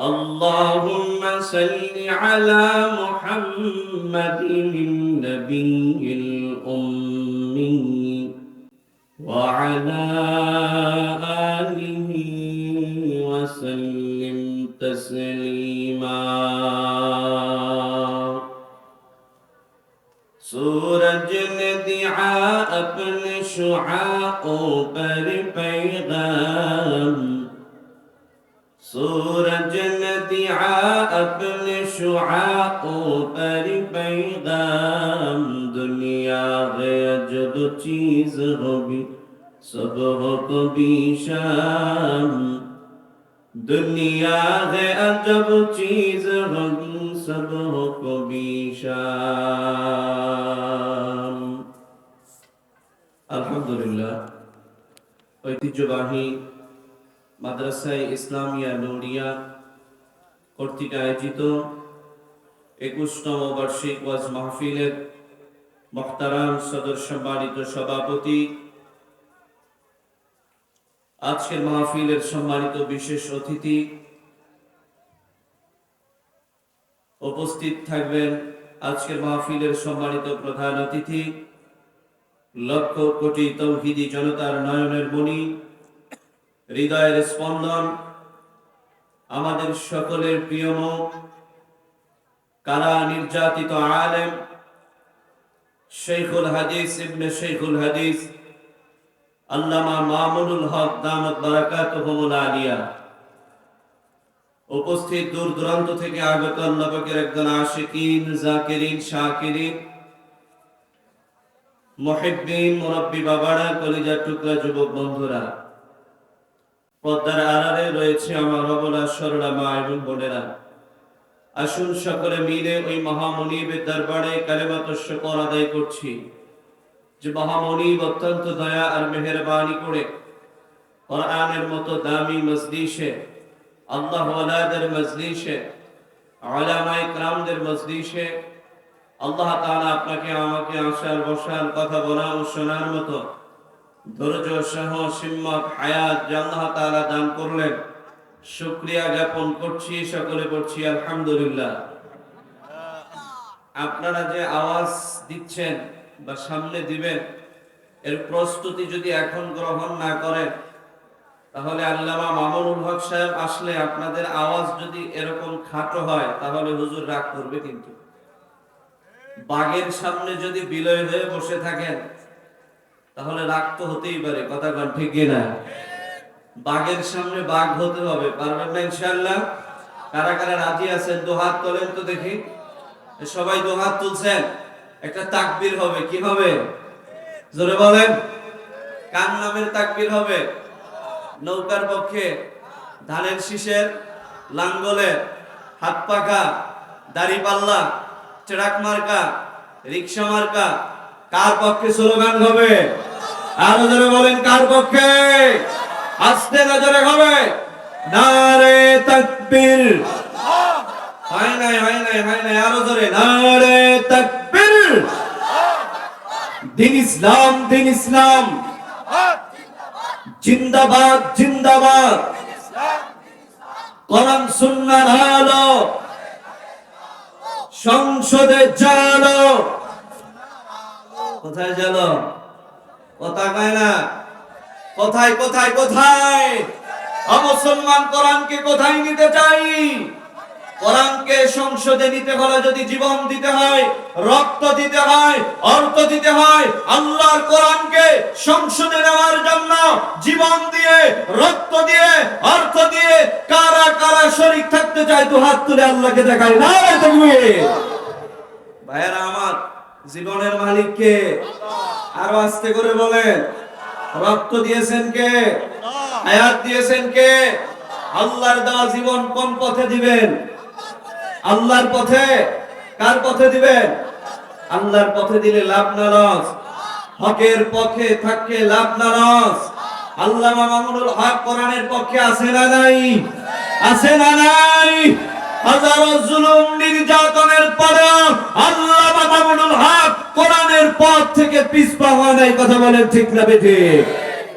اللهم صل على محمد النبي الأمي وعلى آله وسلم تسليما. سورج ندعا أبن اپنے شعا کو پر پیغام. سورج نے دیا اپنے شعا کو پر پیغام دنیا گیا جو دو چیز ہوگی صبح کو بھی شام دنیا ہے عجب چیز ہوگی صبح کو بھی شام الحمدللہ ঐতিহ্যবাহী মাদ্রাসায় ইসলামিয়া নৌরিয়া কর্তৃক আয়োজিত একুশতম বার্ষিক ওয়াজ মাহফিলের মহতারাম সদর সম্মানিত সভাপতি। আজকের মাহফিলের সম্মানিত বিশেষ অতিথি উপস্থিত থাকবেন আজকের মাহফিলের সম্মানিত প্রধান অতিথি। লক্ষ কোটি তৌহিদি জনতার নয়নের মণি হৃদয়ের স্পন্দন আমাদের সকলের প্রিয় মুখ। কারা নির্যাতিত আলেম? শেখুল হাদিস, ইবনে শেখুল হাদিস, আল্লামা মামুনুল হক দামত বারাকাতুহুমুল আলিয়া। উপস্থিত দূর দূরান্ত থেকে আগত আল্লাহর একজন আশিকিন, জাকিরিন, শাকিরিন মহিদ্দিন মুরব্বী বাবারা, কলিজার টুকরা যুবক বন্ধুরা পদ্মার আড়ালে রয়েছে আমার অবলা সরলা মা এবং বোনেরা। আসুন সকলে মিলে ওই মহামনিবের দরবারে কালেমাত শকর আদায় করছি। যে মহামনিব অত্যন্ত দয়া আর মেহরবানি করে কোরআনের মতো দামি মজলিশে আল্লাহ ওয়ালাদের মজলিশে আলামায়ে کرامদের মজলিশে আল্লাহ তাআলা আপনাকে আমাকে আশার বসার কথা বলা ও শোনার মতো দান করলেন জ্ঞাপন করছি, সকলে করছি আলহামদুলিল্লাহ। আপনারা যে আওয়াজ দিচ্ছেন বা সামনে দিবেন, এর প্রস্তুতি যদি এখন গ্রহণ না করেন, তাহলে আল্লামা মামুনুল হক সাহেব আসলে আপনাদের আওয়াজ যদি এরকম খাটো হয়, তাহলে হুজুর রাগ করবে কিন্তু। বাঘের সামনে যদি বিলয় হয়ে বসে থাকেন তাহলে রাগ তো হতেই পারে, কথা কন ঠিক না বাঘের সামনে বাঘ হতে হবে, পারবেন না ইনশাআল্লাহ? কারা কারা রাজি আছেন? দুহাত তোলেন তো দেখি। সবাই দুহাত তুলছেন। একটা তাকবীর হবে, কি হবে? জোরে বলেন। কান নামের তাকবীর হবে? নৌকার পক্ষে, ধানের শীষের, লাঙ্গলের, হাত পাখা, দাড়ি পাল্লা, ট্রাক মার্কা, রিক্সা মার্কা কার পক্ষে স্লোগান হবে? আরও জোরে বলেন কার পক্ষে? আস্তে নজরে হবে। নারে তাকবীর। হয় নাই হয় নাই হয় নাই, আরও জোরে। নারে তাকবীর। দিন ইসলাম দিন ইসলাম। জিন্দাবাদ জিন্দাবাদ। কোরআন সুন্নাহর আলো সংসদে জানো কোথায় জানো কথা না। কোথায় কোথায় কোথায়? অমুসলমান কোরআনকে কোথায় নিতে চাই? কোরআনকে সংসদে নিতে হলে যদি জীবন দিতে হয়, রক্ত দিতে হয়, অর্থ দিতে হয়, আল্লাহর কোরআনকে সংসদে নেওয়ার জন্য জীবন দিয়ে, রক্ত দিয়ে, অর্থ দিয়ে কারা কারা শরীর থাকতে চায় তো হাত তুলে আল্লাহকে দেখায়। না ভাইয়েরা আমার জীবনের মালিক কে আরও আস্তে করে বলেন। রক্ত দিয়েছেন কে? হায়াত দিয়েছেন কে? আল্লাহর দেওয়া জীবন কোন পথে দিবেন? আল্লাহর পথে? কার পথে দিবেন? আল্লাহর পথে দিলে লাভ না লস। হকের পক্ষে থাকলে লাভ না লস। আল্লাহ মামুনুল হক কোরআনের পক্ষে আছে না নাই? আছে না নাই? হাজারো জুলুম নির্যাতনের পরে আল্লাহ মামুনুল হক কোরআনের পথ থেকে পিছপা হয় নাই কথা বলেন ঠিক না বেঠে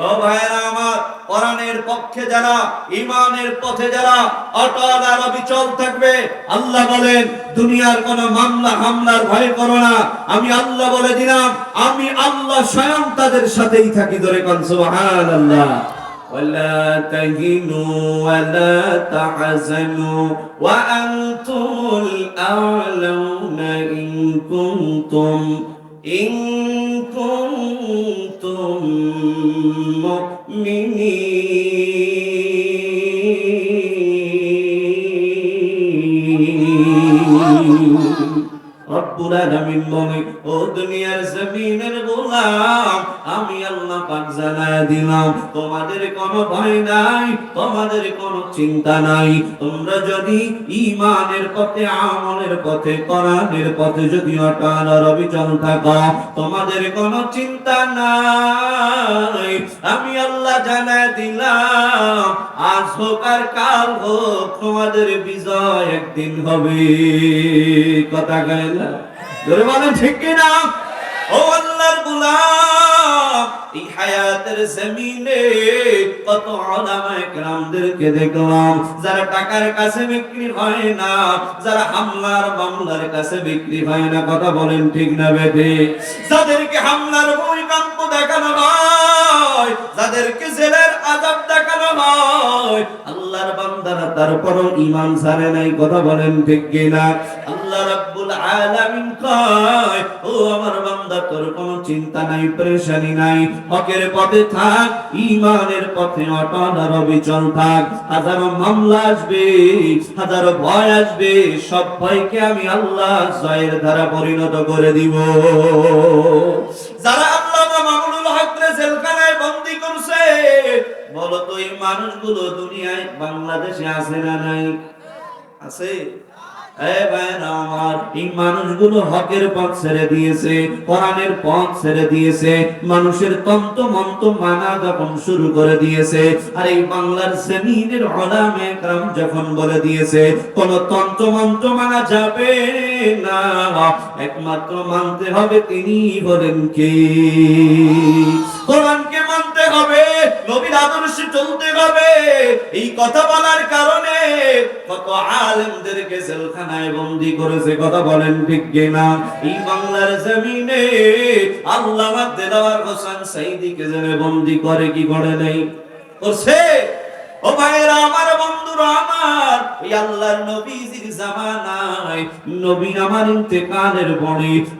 ও ভাইরা আমার কোরআনের পক্ষে যারা ইমানের পথে যারা অটল আর অবিচল থাকবে আল্লাহ বলেন দুনিয়ার কোন মামলা হামলার ভয় করো না আমি আল্লাহ বলে দিলাম আমি আল্লাহ স্বয়ং তাদের সাথেই থাকি ধরে কোন সুবহানাল্লাহ ولا تهنوا ولا تحزنوا وأنتم الأعلون إن كنتم إن كنتم مؤمنين রব্বুল আলামিন ও দুনিয়ার জমিনের গোলাম, আমি আল্লাহ পাক জানায় দিলাম, তোমাদের কোনো ভয় নাই, তোমাদের চিন্তা নাই। তোমরা যদি ঈমানের পথে, আমলের পথে, কোরআনের পথে যদি থাকো, তোমাদের চিন্তা নাই। আমি আল্লাহ জানায় দিলাম, আজ হোক আর কাল হোক, তোমাদের বিজয় একদিন হবে। কথা না বলেন ঠিক কিনা? ও আল্লাহর এই হায়াতের জমিনে কত کرامদেরকে দেখলাম, যারা টাকার কাছে বিক্রি হয় না, যারা হামলার মামলার কাছে বিক্রি হয় না, কথা বলেন ঠিক না বেঠে? যাদেরকে হামলার ভূমিকম্প দেখানো হয় যাদেরকে জেলের আযাব দেখানো হয়। আল্লাহর বান্দারা তারপরও নাই, কথা বলেন ঠিক আল্লাহ রাব্বুল আলামিন কয়, ও আমার বান্দা, তোর কোনো চিন্তা নাই নাই। হকের পথে থাক, ঈমানের পথে অটল আর অবিচল থাক। হাজারো মামলা আসবে, হাজারো ভয় আসবে, সব ভয়কে আমি আল্লাহ জয়ের দ্বারা পরিণত করে দিব। যারা বলো এই মানুষগুলো দুনিয়ায়, বাংলাদেশে আছে না নাই? আছে? মানুষের তন্ত্র মন্ত্র মানা যখন শুরু করে দিয়েছে, আর এই বাংলার হলামে কাম যখন বলে দিয়েছে, কোন মানা যাবে না। একমাত্র মানতে হবে তিনি বলেন কি? কোরআনকে মানতে হবে। আদর্শে চলতে হবে। এই কথা বলার কারণে কত আলেমদেরকে জেলখানায় বন্দি করেছে, কথা বলেন ঠিক কিনা? এই বাংলার জমিনে আল্লাহ দেওয়ার হোসেন সাইদিকে জেলে বন্দি করে কি করে নেই? করছে? ও ভাইরা আমার বন্ধুরা, আমার এই আল্লাহর নবীজির জামানায়, নবী আমার ইন্তেকালের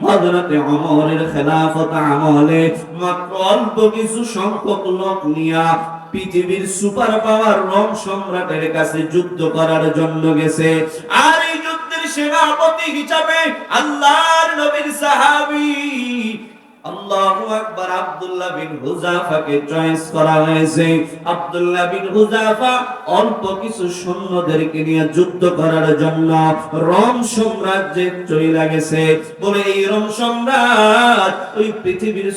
হযরতে ওমরের খেলাফত আমলে মাত্র অল্প কিছু সংখ্যক লোক নিয়া পৃথিবীর সুপার পাওয়ার রোম সম্রাটের কাছে যুদ্ধ করার জন্য গেছে। আর এই যুদ্ধের সেনাপতি হিসাবে আল্লাহর নবীর সাহাবী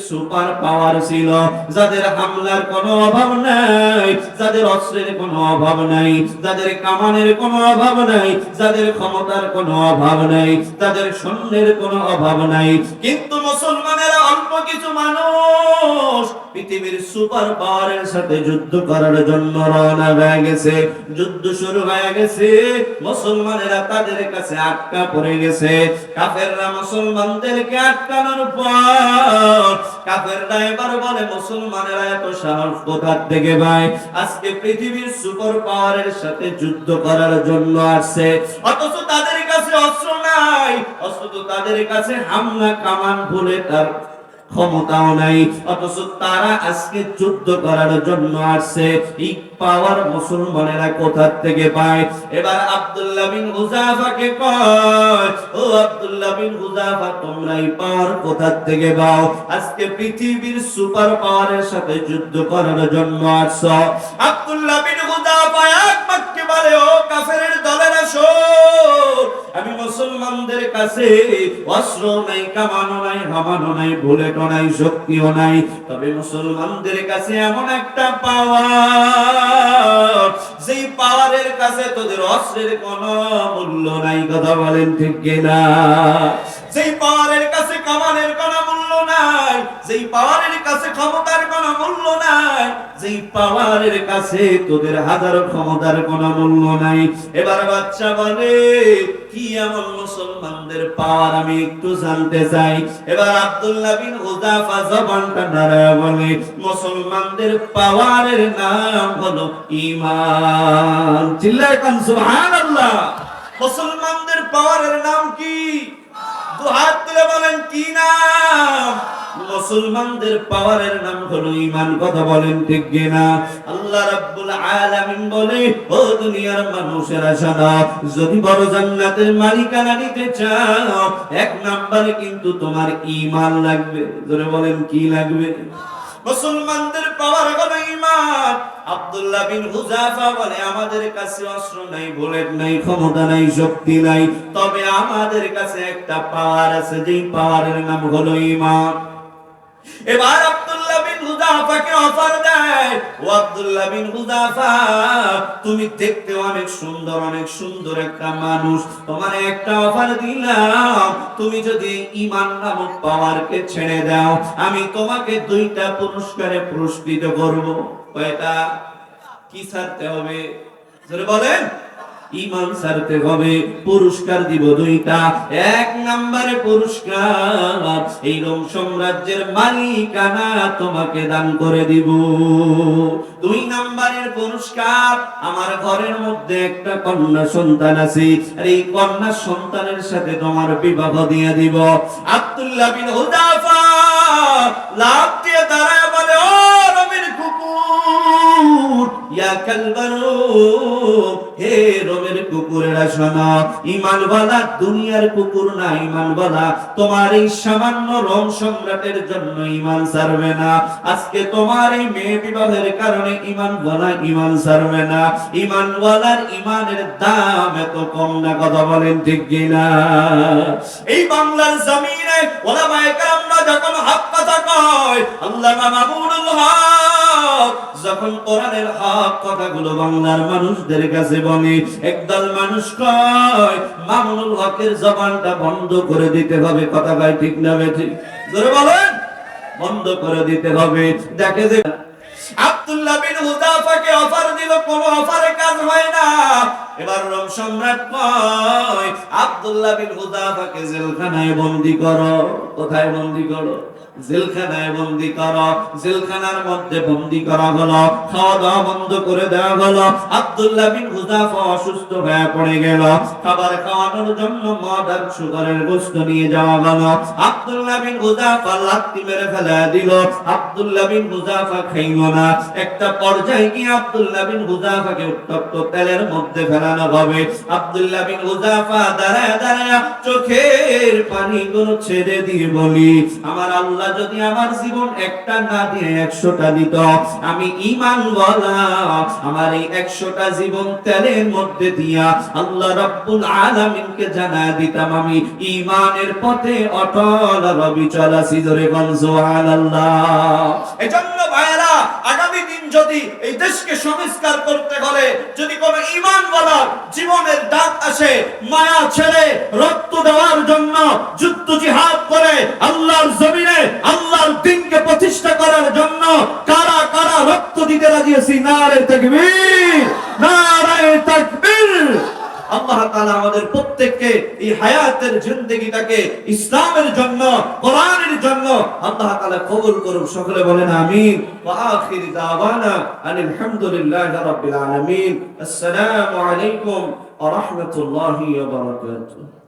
সুপার পাওয়ার ছিল, যাদের হামলার কোনো অভাব নাই, যাদের অস্ত্রের কোনো অভাব নাই, যাদের কামানের কোনো অভাব নাই, যাদের ক্ষমতার কোনো অভাব নাই, তাদের সৈন্যের কোনো অভাব নাই। কিন্তু মুসলমানেরা অল্প কিছু মানুষ পৃথিবীর সুপার পাওয়ারের সাথে যুদ্ধ করার জন্য রওনা হয়ে গেছে। যুদ্ধ শুরু হয়ে গেছে। মুসলমানেরা তাদের কাছে আটকা পড়ে গেছে। কাফেররা মুসলমানদেরকে আটকানোর পর কাফেররা এবার বলে, মুসলমানেরা এত সাহস কোথা থেকে ভাই? আজকে পৃথিবীর সুপার পাওয়ারের সাথে যুদ্ধ করার জন্য আসছে। অথচ তাদের কাছে অস্ত্র নাই। অথচ তাদের কাছে হামলা, কামান ভুলে তার ক্ষমতাও নাই, অথচ তারা আজকে যুদ্ধ করার জন্য আসছে। এই পাওয়ার মুসলমানেরা কোথা থেকে পায়? এবার আব্দুল্লাহ বিন হুজাফাকে কয়, ও আব্দুল্লাহ বিন হুজাফা, তোমরা এই পাওয়ার কোথা থেকে পাও? আজকে পৃথিবীর সুপার পাওয়ারের সাথে যুদ্ধ করার জন্য আসছো। আব্দুল্লাহ বিন হুজাফা বলে, ও দলের আসো। আমি মুসলমানদের কাছে অস্ত্র নাই, কামানো নাই, হামানো নাই বুলেটও নাই, শক্তিও নাই। তবে মুসলমানদের কাছে এমন একটা পাওয়ার, যেই পাওয়ারের কাছে তোদের অস্ত্রের কোনো মূল্য নাই, কথা বলেন ঠিক কিনা? যেই পাওয়ারের কাছে কামানের যেই পাওয়ারের কাছে ক্ষমতার কোনো মূল্য নাই, যেই পাওয়ারের কাছে তোদের হাজারো ক্ষমতার কোনো মূল্য নাই। এবার বাচ্চা বলে, কি মুসলমানদের পাওয়ার আমি একটু জানতে চাই? এবার আব্দুল্লাহ বিন হুদাফা জবানটা নাড়ায় বলে, মুসলমানদের পাওয়ারের নাম হলো ঈমান। চিল্লায় কান, সুবহানাল্লাহ। মুসলমানদের পাওয়ারের নাম কি? দুহাত তুলে বলেন, কি নাম? মুসলমানদের পাওয়ারের নাম হলো ঈমান, কথা বলেন ঠিক কিনা? আল্লাহ রাব্বুল আলামিন বলে, ও দুনিয়ার মানুষেরা শোনো যদি বড় জান্নাতের মালিকানা নিতে চাও, এক নম্বরে কিন্তু তোমার ঈমান লাগবে। জোরে বলেন, কি লাগবে? মুসলমানদের পাওয়ার হলো ঈমান। আব্দুল্লাহ বিন হুজাফা বলে, আমাদের কাছে অস্ত্র নাই, বুলেট নাই, ক্ষমতা নাই, শক্তি নাই, তবে আমাদের কাছে একটা পাওয়ার আছে, যেই পাওয়ারের নাম হলো ঈমান। এবার আব্দুল্লাহ বিন হুদাফাকে অফার দেয়। ও আব্দুল্লাহ বিন হুদাফা তুমি দেখতে অনেক সুন্দর অনেক সুন্দর একটা মানুষ। তোমার একটা অফার দিলাম। তুমি যদি ঈমান নামক পাওয়ারকে ছেড়ে দাও, আমি তোমাকে দুইটা পুরস্কারে পুরস্কৃত করব। কয়টা? কি ছাড়তে হবে? বলেন। ইমান সারতে হবে, পুরস্কার দিব দুইটা। এক নম্বরে পুরস্কার, এই রোম সাম্রাজ্যের মালিকানা তোমাকে দান করে দিব। দুই নম্বরের পুরস্কার, আমার ঘরের মধ্যে একটা কন্যা সন্তান আছে, আর এই কন্যা সন্তানের সাথে তোমার বিবাহ দিয়ে দিব। আব্দুল্লাহ বিন হুদাফা লাভ দিয়ে দাঁড়ায় বলে, ও ইয়া কালবারু হে এই ইমান ছাড়বে না। ইমান ছাড়বে ইমানের দাম এত কম না, কথা বলেন ঠিক কিনা? এই বাংলার জমিনে ওলামায়ে কেরামরা যখন হক কথা কয়, আল্লামা যখন কোরআনের হক কথাগুলো বাংলার মানুষদের কাছে বলে, একদল মানুষ কয়, মামুনুল হকের জবানটা বন্ধ করে দিতে হবে। কথা ঠিক না জোরে বলেন, বন্ধ করে দিতে হবে। দেখে যে আব্দুল্লাহ বিন হুদাফাকে অফার দিল, কোন অফারে কাজ হয় না। এবার রোম সম্রাট কয়, আব্দুল্লাহ বিন হুদাফাকে জেলখানায় বন্দি করো। কোথায় বন্দি করো? জেলখানায় বন্দি করো। জেলখানার মধ্যে বন্দি করা হলো। খাওয়া দাওয়া বন্ধ করে দেওয়া হলো। আব্দুল্লাহ বিন হুদাফা অসুস্থ হয়ে পড়ে গেল। খাবার খাওয়ানোর জন্য মদ আর সুগারের নিয়ে যাওয়া আব্দুল্লাহ বিন হুদাফা লাত্তি মেরে দিল। আব্দুল্লাহ বিন হুদাফা খাইল না। একটা পর্যায়ে গিয়ে আব্দুল্লাহ বিন হুদাফাকে উত্তপ্ত তেলের মধ্যে ফেলানো হবে। আব্দুল্লাহ বিন হুদাফা দাঁড়ায় দাঁড়ায় চোখের পানিগুলো ছেড়ে দিয়ে বলি, আমার আল্লাহ যদি আমার জীবন একটা না দিয়ে একশোটা দিত, আমি ইমান আমার এই একশোটা জীবন তেলের মধ্যে দিয়া আল্লাহ রব্বুল আলামিনকে জানা দিতাম, আমি ইমানের পথে অটল রবি চলা সিজরে আল্লাহ এজন্য ভাইরা আগামী দিন যদি এই দেশকে সংস্কার করতে হলে যদি কোনো ইমান বলা জীবনের ডাক আসে, মায়া ছেড়ে রক্ত দেওয়ার জন্য যুদ্ধ জিহাদ করে আল্লাহর জমিনে কারা কারা রক্ত দিতে রাজি আছি? নারে আল্লাহ তাআলা আমাদের প্রত্যেককে এই হায়াতের ইসলামের জন্য, কোরআনের জন্য আল্লাহ তাআলা কবুল করুন সকলে বলেন আমিন। ওয়া আখির দাওয়ানা রাব্বিল আলামিন। আসসালামু আলাইকুম ওয়া রাহমাতুল্লাহি ওয়া বারাকাতুহু।